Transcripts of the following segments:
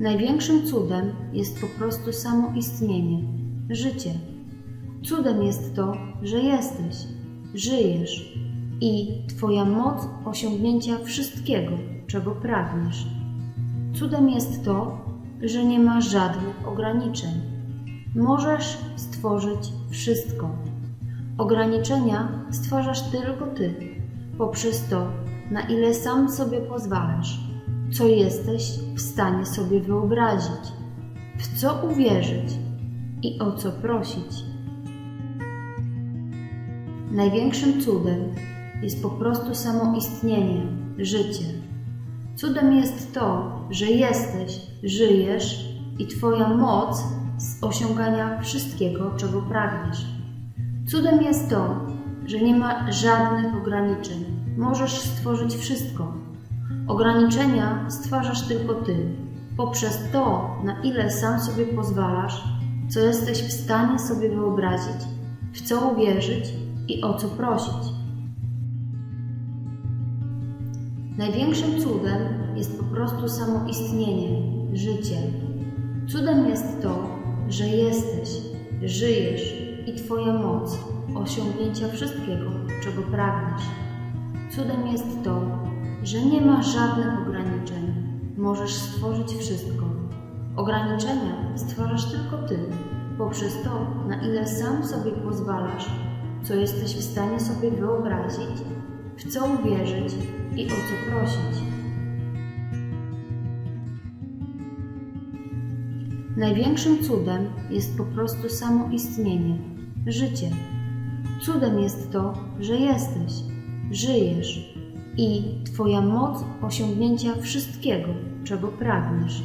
Największym cudem jest po prostu samo istnienie, życie. Cudem jest to, że jesteś, żyjesz i Twoja moc osiągnięcia wszystkiego, czego pragniesz. Cudem jest to, że nie ma żadnych ograniczeń. Możesz stworzyć wszystko. Ograniczenia stwarzasz tylko Ty, poprzez to, na ile sam sobie pozwalasz, co jesteś w stanie sobie wyobrazić, w co uwierzyć i o co prosić. Największym cudem jest po prostu samo istnienie, życie. Cudem jest to, że jesteś, żyjesz i Twoja moc z osiągania wszystkiego, czego pragniesz. Cudem jest to, że nie ma żadnych ograniczeń. Możesz stworzyć wszystko. Ograniczenia stwarzasz tylko Ty, poprzez to, na ile sam sobie pozwalasz, co jesteś w stanie sobie wyobrazić, w co uwierzyć i o co prosić. Największym cudem jest po prostu samo istnienie, życie. Cudem jest to, że jesteś, żyjesz i Twoja moc osiągnięcia wszystkiego, czego pragniesz. Cudem jest to, że nie ma żadnych ograniczeń. Możesz stworzyć wszystko. Ograniczenia stwarzasz tylko Ty, poprzez to, na ile sam sobie pozwalasz, co jesteś w stanie sobie wyobrazić, w co uwierzyć i o co prosić. Największym cudem jest po prostu samo istnienie, życie. Cudem jest to, że jesteś, żyjesz i Twoja moc osiągnięcia wszystkiego, czego pragniesz.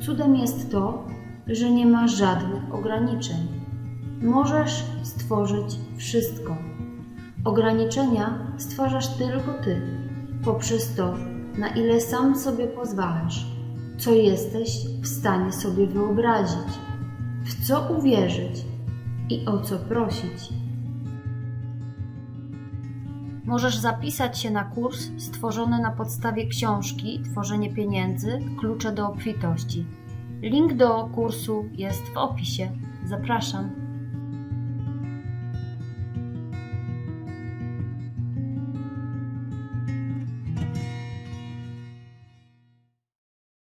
Cudem jest to, że nie ma żadnych ograniczeń. Możesz stworzyć wszystko. Ograniczenia stwarzasz tylko Ty, poprzez to, na ile sam sobie pozwalasz, co jesteś w stanie sobie wyobrazić, w co uwierzyć i o co prosić. Możesz zapisać się na kurs stworzony na podstawie książki Tworzenie pieniędzy klucze do obfitości. Link do kursu jest w opisie. Zapraszam.